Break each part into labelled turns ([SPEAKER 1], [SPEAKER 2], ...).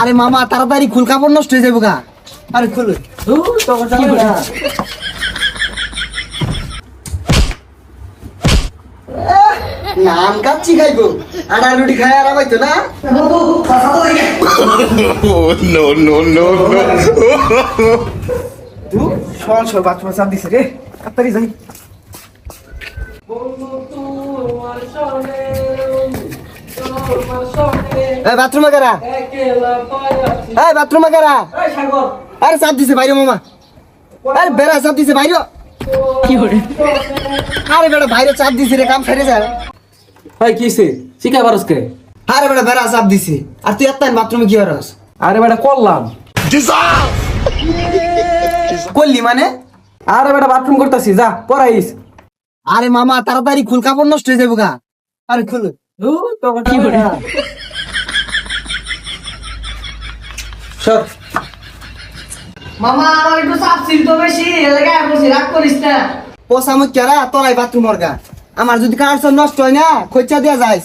[SPEAKER 1] আরে মামা তাড়াতাড়ি খুল কাপড় নষ্ট হয়ে যাব গা। আরে খুল। নাম কাচ্ছি খাইবো। আটা রুটি খাই আর পাইতো না। বাথরুমে চাপ দিছে রে। তাড়াতাড়ি যাই। এই বাথরুমে কারা? এই বাথরুমে কারা? আরে চাপ দিছে বাইরে মামা। আরে বেড়া চাপ দিছে বাইরে। আরে বেড়া বাইরে চাপ দিছে রে কাম ফেরে যায়
[SPEAKER 2] ভাই কিসে শিখা পারসকে
[SPEAKER 1] আরে বেড়া বেড়া চাপ দিছে। আর তুই এত্তান বাথরুমে কি হরস
[SPEAKER 2] আরে বেটা করলাম।
[SPEAKER 1] করলি মানে?
[SPEAKER 2] আরে বেটা বাথরুম করতেছি যা পড়াইস।
[SPEAKER 1] আরে মামা তাড়াতাড়ি খুল কাপড় নষ্ট হয়ে যাব গা আরে খুল।
[SPEAKER 2] কি
[SPEAKER 3] মামা আমার একটু চাপ ছিল তো বেশি এলাকায় বসে রাগ করিস না।
[SPEAKER 1] পোষা মুখ কেরা তোরাই বাথরুম গা আমার যদি কার নষ্ট হয় না খোঁচা দিয়া যাইস।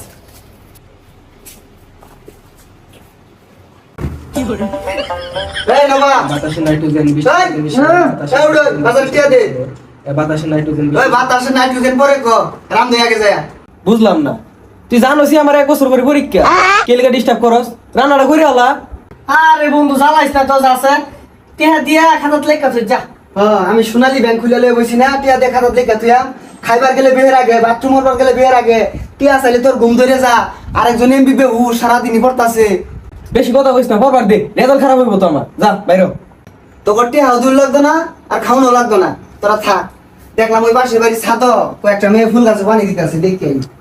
[SPEAKER 1] যায়।
[SPEAKER 2] বুঝলাম না। তুই জানোসি আমার এক বছর করে পরীক্ষা। কেলিকা ডিস্টার্ব করস? রান্নাটা করে আলা
[SPEAKER 3] আরে বন্ধু জ্বালাইস না তো আছে। টেহা দিয়া খাতাত লেখা তুই যা।
[SPEAKER 1] আমি সোনালি ব্যাংক খুলে লয়ে বসি না টিয়া দেখা তো দেখা তুই খাইবার গেলে বিয়ের আগে বাথরুম করবার গেলে বিয়ের আগে টিয়া চাইলে তোর ঘুম ধরে যা। আরেকজন এমবি বেহু সারাদিনই পড়তাছে।
[SPEAKER 2] বেশি কথা কইস না পরবার দে। রেজাল্ট খারাপ হইব তো আমার। যা বাইরো
[SPEAKER 1] তোর টিয়া হাউদুর লাগতো না আর খাওয়ানো লাগতো না। তোরা থাক। দেখলাম ওই পাশের বাড়ি ছাদ কয়েকটা মেয়ে ফুল গাছে পানি দিতেছে দেখি আই।
[SPEAKER 3] বন্ধু চাচা তো দেখে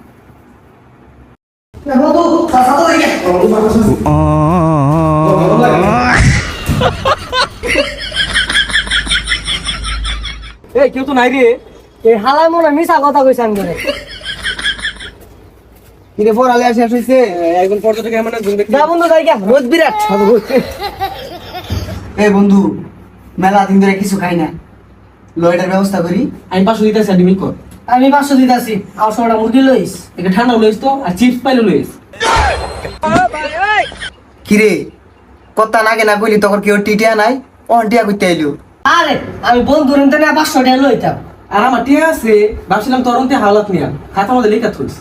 [SPEAKER 2] এই কেউ তো নাই রে
[SPEAKER 3] এই হালাই মনে মিশা কথা কইছ আমি করে
[SPEAKER 1] কিরে পড়ালে শেষ হয়েছে
[SPEAKER 2] একজন পর্যটক এমন একজন ব্যক্তি
[SPEAKER 3] যা বন্ধু যাই গা রোদ বিরাট
[SPEAKER 1] এই বন্ধু মেলা দিন ধরে কিছু খাই না লয়টার ব্যবস্থা করি
[SPEAKER 2] আমি পাঁচশো দিতেছি আর ডিমিল কর
[SPEAKER 3] আমি পাঁচশো দিতাছি। আর সোটা মুরগি লইস
[SPEAKER 2] একটা ঠান্ডা লইস তো আর চিপস পাইলে লইস।
[SPEAKER 1] কিরে কত্তা নাগে না কইলি তখন কেউ টিটিয়া নাই অন টিয়া করতে আইলো।
[SPEAKER 3] আরে আমি বন্ধু রেন্তে না পাঁচশো টাকা লইতাম।
[SPEAKER 2] আর আমার টিয়া আছে ভাবছিলাম তোর অন্তে হাওলাত নিয়া খাতা মধ্যে লেখা থইস।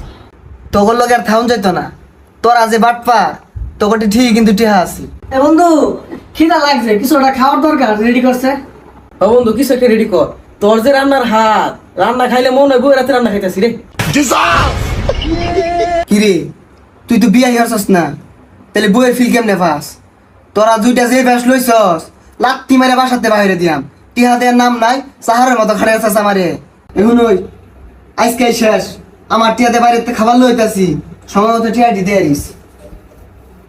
[SPEAKER 1] তখন লগে আর থাউন যাইতো না। তোরা যে বাটপা তখন ঠিক কিন্তু টিহা আছি।
[SPEAKER 3] এ বন্ধু খিদা লাগছে কিছু একটা খাওয়ার দরকার রেডি করছে?
[SPEAKER 2] ও বন্ধু কিছু একটা রেডি কর। তোর যে রান্নার হাত রান্না খাইলে মনে হয় বই রাতে রান্না খাইতেছি রে।
[SPEAKER 1] কিরে তুই তো বিয়া হইছস না। তাহলে বইয়ের ফিল কেমনে পাস? তোরা দুইটা যে ব্যাস লইছস লাত্তি মারে বাসাতে বাইরে দিয়াম। টিহা নাম নাই সাহারের মতো খাড়ে আছিস আমারে। এখন ওই আজকে শেষ। আমার টিয়াতে বাইরে খাবার লইতাছি সময় মতো টিয়া দিতে আরিস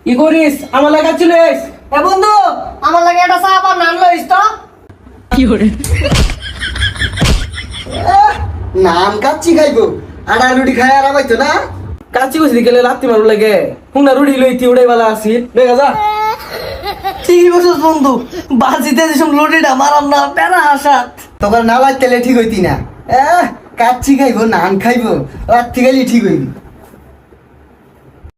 [SPEAKER 2] কি করিস? আমার লাগা চলিস
[SPEAKER 3] এ বন্ধু আমার লাগে একটা চা পান নান লইস তো
[SPEAKER 1] নাম কাচ্ছি খাইবো। আটা রুটি খাই আর পাইতো না?
[SPEAKER 2] কাচ্চি কইছি দিকে লাত্তি মারু লাগে। হুংনা রুটি লইতি উড়াই বালা আসি দেখা যা
[SPEAKER 3] ঠিকই বলছিস বন্ধু বাজিতে যেসব লুটিটা মারাম না প্যারা হাসাত
[SPEAKER 1] তখন না লাগতেলে ঠিক হইতি না। এ কাচ্ছি খাইবো নান খাইবো রাত্রি খাইলে ঠিক হইবি।